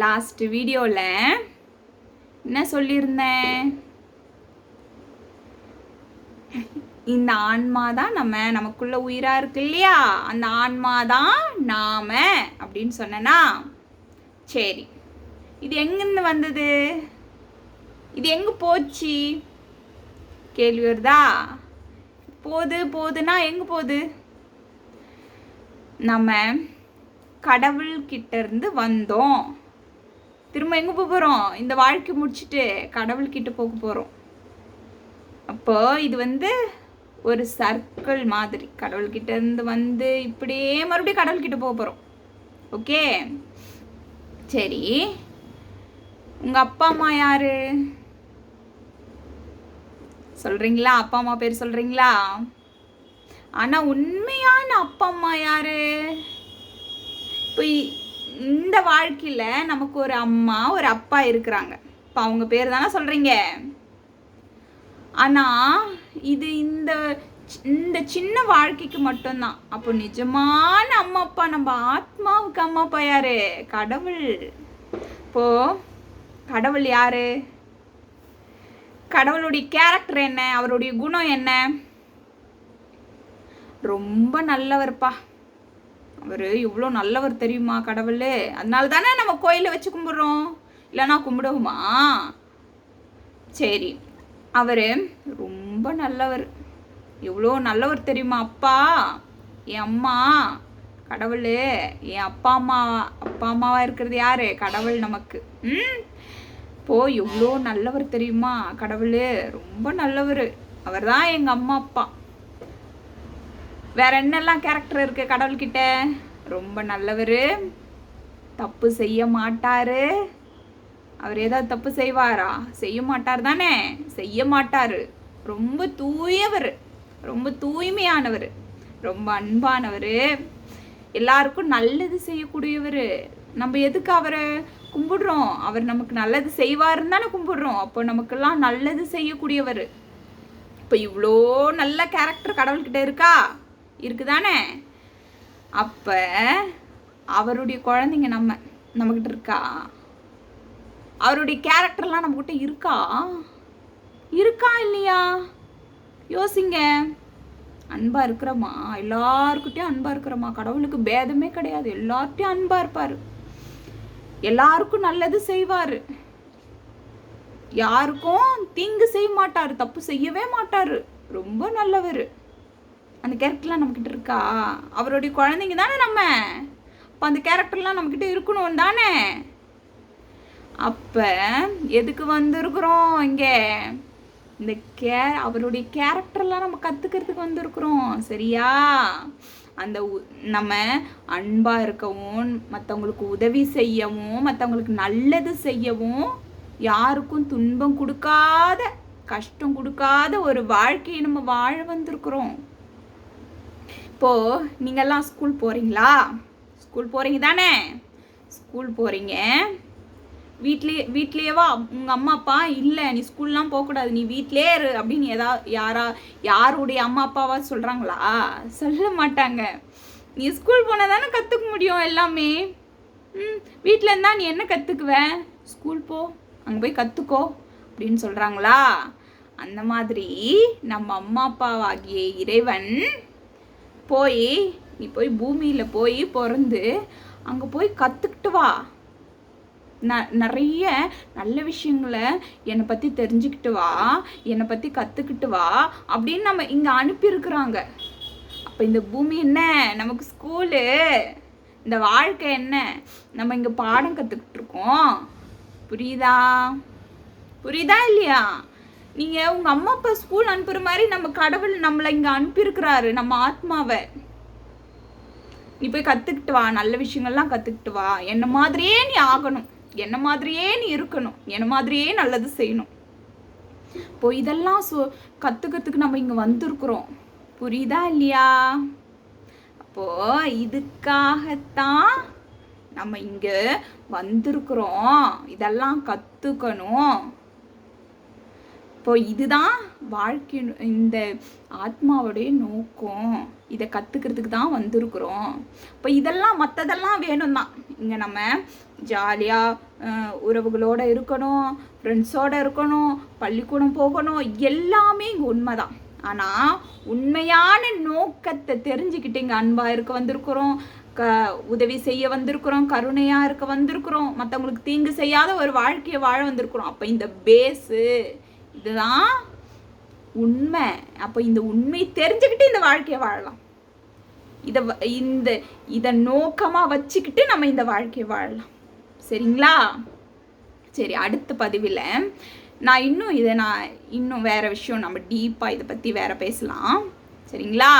Last வீடியோவில் என்ன சொல்லியிருந்தேன்? இந்த ஆன்மா தான் நம்ம நமக்குள்ள உயிராக இருக்கு இல்லையா? அந்த ஆன்மா தான் நாம அப்படின்னு சொன்னனா? சரி. இது எங்கேருந்து வந்தது? இது எங்கே போச்சு? கேள்வி வருதா? போகுது போகுதுன்னா எங்கே போகுது நம்ம கடவுள்கிட்ட இருந்து வந்தோம். திரும்ப எங்கே போக போகிறோம் இந்த வாழ்க்கை முடிச்சுட்டு கடவுள்கிட்ட போக போகிறோம் அப்போ இது வந்து ஒரு சர்க்கிள் மாதிரி. கடவுள்கிட்ட இருந்து வந்து இப்படியே மறுபடியும் கடவுள்கிட்ட போக போகிறோம் ஓகே? சரி. உங்கள் அப்பா அம்மா யாரு? சொல்கிறீங்களா அப்பா அம்மா பேர் சொல்கிறீங்களா ஆனால் உண்மையான அப்பா அம்மா யாரு? இப்போ இந்த வாழ்க்கையில் நமக்கு ஒரு அம்மா ஒரு அப்பா இருக்கிறாங்க. இப்போ அவங்க பேர் தானே சொல்கிறீங்க ஆனால் இது இந்த இந்த சின்ன வாழ்க்கைக்கு மட்டும்தான். அப்போ நிஜமான அம்மா அப்பா நம்ம ஆத்மாவுக்கு அம்மா அப்பா யாரு? கடவுள். இப்போ கடவுள் யாரு? கடவுளுடைய கேரக்டர் என்ன? அவருடைய குணம் என்ன? ரொம்ப நல்லவர்ப்பா. அவர் இவ்வளோ நல்லவர் தெரியுமா கடவுள்? அதனால தானே நம்ம கோயிலில் வச்சு கும்பிட்றோம். இல்லைனா கும்பிடுவோமா? சரி அவர் ரொம்ப நல்லவர். எவ்வளோ நல்லவர் தெரியுமா அப்பா? என் அம்மா? கடவுள் என் அப்பா அம்மா அப்பா அம்மாவாக இருக்கிறது யாரு? கடவுள் நமக்கு. ம்? போ எவ்வளோ நல்லவர் தெரியுமா கடவுள்? ரொம்ப நல்லவர். அவர் தான் எங்கள் அம்மா அப்பா. வேற என்னெல்லாம் கேரக்டர் இருக்கு கடவுள்கிட்ட? ரொம்ப நல்லவர். தப்பு செய்ய மாட்டாரு. அவர் ஏதாவது தப்பு செய்வாரா? செய்ய மாட்டார் தானே? செய்ய மாட்டாரு. ரொம்ப தூயவர். ரொம்ப தூய்மையானவர். ரொம்ப அன்பானவர். எல்லாருக்கும் நல்லது செய்யக்கூடியவர். நம்ம எதுக்கு அவரை கும்பிடுறோம்? அவர் நமக்கு நல்லது செய்வாருன்னு தானே கும்பிடுறோம். அப்போ நமக்கெல்லாம் நல்லது செய்யக்கூடியவர். இப்போ இவ்வளோ நல்ல கேரக்டர் கடவுள்கிட்ட இருக்கா? இருக்குதானே? அப்போ அவருடைய குழந்தைங்க நம்ம நம்மக்கிட்ட இருக்கா? அவருடைய கேரக்டர்லாம் நம்மக்கிட்ட இருக்கா? இருக்கா இல்லையா? யோசிங்க. அன்பாக இருக்கிறோமா எல்லாருக்கிட்டையும் அன்பாக இருக்கிறோமா கடவுளுக்கு பேதமே கிடையாது. எல்லார்ட்டையும் அன்பாக இருப்பார். எல்லாருக்கும் நல்லது செய்வார். யாருக்கும் தீங்கு செய்ய மாட்டார். தப்பு செய்யவே மாட்டார். ரொம்ப நல்லவர். அந்த கேரக்டர்லாம் நம்மக்கிட்ட இருக்கா? அவருடைய குழந்தைங்க தானே நம்ம? அப்போ அந்த கேரக்டர்லாம் நம்மக்கிட்ட இருக்கணும் தானே? அப்போ எதுக்கு வந்திருக்கிறோம் இங்கே? இந்த கே அவருடைய கேரக்டர்லாம் நம்ம கற்றுக்கிறதுக்கு வந்திருக்கிறோம் சரியா? அந்த உ- நம்ம அன்பாக இருக்கவும் மற்றவங்களுக்கு உதவி செய்யவும் மற்றவங்களுக்கு நல்லது செய்யவும் யாருக்கும் துன்பம் கொடுக்காத கஷ்டம் கொடுக்காத ஒரு வாழ்க்கையை நம்ம வாழ வந்திருக்கிறோம். இப்போ நீங்கள்லாம் ஸ்கூல் போகிறீங்களா ஸ்கூல் போகிறீங்க தானே? ஸ்கூல் போகிறீங்க வீட்லேயே வீட்லேயேவா? உங்கள் அம்மா அப்பா இல்லை நீ ஸ்கூல்லாம் போகக்கூடாது நீ வீட்லேயே இரு அப்படின்னு ஏதா யாரா யாருடைய அம்மா அப்பாவா சொல்கிறாங்களா சொல்ல மாட்டாங்க. நீ ஸ்கூல் போனால் தானே கற்றுக்க முடியும் எல்லாமே. ம் வீட்டில் இருந்தால் நீ என்ன கற்றுக்குவ ஸ்கூல் போ அங்கே போய் கற்றுக்கோ அப்படின்னு சொல்கிறாங்களா அந்த மாதிரி நம்ம அம்மா அப்பாவாகிய இறைவன் போய் நீ போய் பூமியில் போய் பிறந்து அங்கே போய் கற்றுக்கிட்டு வா. ந நிறைய நல்ல விஷயங்களை என்னை பற்றி தெரிஞ்சுக்கிட்டு வா என்னை பற்றி கற்றுக்கிட்டு வா அப்படின்னு நம்ம இங்கே அனுப்பியிருக்கிறாங்க. அப்போ இந்த பூமி என்ன? நமக்கு ஸ்கூலு இந்த வாழ்க்கை என்ன? நம்ம இங்கே பாடம் கற்றுக்கிட்டு இருக்கோம். புரியுதா? புரியுதா இல்லையா? நீங்கள் உங்கள் அம்மா அப்பா ஸ்கூல் அனுப்புகிற மாதிரி நம்ம கடவுள் நம்மளை இங்கே அனுப்பியிருக்கிறாரு நம்ம ஆத்மாவை. நீ போய் கற்றுக்கிட்டு வா நல்ல விஷயங்கள்லாம் கற்றுக்கிட்டு வா. என்ன மாதிரியே நீ ஆகணும். என்ன மாதிரியே நீ இருக்கணும். என்ன மாதிரியே நல்லது செய்யணும். இப்போ இதெல்லாம் சொ கற்றுக்கிறதுக்கு நம்ம இங்கே வந்திருக்கிறோம். புரியுதா இல்லையா? அப்போ இதுக்காகத்தான் நம்ம இங்கே வந்திருக்கிறோம். இதெல்லாம் கற்றுக்கணும் இப்போ இதுதான் வாழ்க்கை இந்த ஆத்மாவுடைய நோக்கம். இதை கற்றுக்கிறதுக்கு தான் வந்திருக்கிறோம். இப்போ இதெல்லாம் மற்றதெல்லாம் வேணும் தான். இங்கே நம்ம ஜாலியாக உறவுகளோடு இருக்கணும் ஃப்ரெண்ட்ஸோடு இருக்கணும் பள்ளிக்கூடம் போகணும் எல்லாமே இங்கே உண்மை தான் ஆனால் உண்மையான நோக்கத்தை தெரிஞ்சுக்கிட்டு இங்கே அன்பாக இருக்க வந்திருக்கிறோம் க உதவி செய்ய வந்திருக்கிறோம் கருணையாக இருக்க வந்திருக்கிறோம். மற்றவங்களுக்கு தீங்கு செய்யாத ஒரு வாழ்க்கையை வாழ வந்திருக்கிறோம். அப்போ இந்த பேஸு இதுதான் உண்மை. அப்போ இந்த உண்மை தெரிஞ்சுக்கிட்டு இந்த வாழ்க்கையை வாழலாம். இதை இந்த இதை நோக்கமாக வச்சுக்கிட்டு நம்ம இந்த வாழ்க்கையை வாழலாம். சரிங்களா? சரி அடுத்த பதிவில் நான் இன்னும் இதை நான் இன்னும் வேறு விஷயம் நம்ம டீப்பாக இதை பற்றி வேறு பேசலாம். சரிங்களா?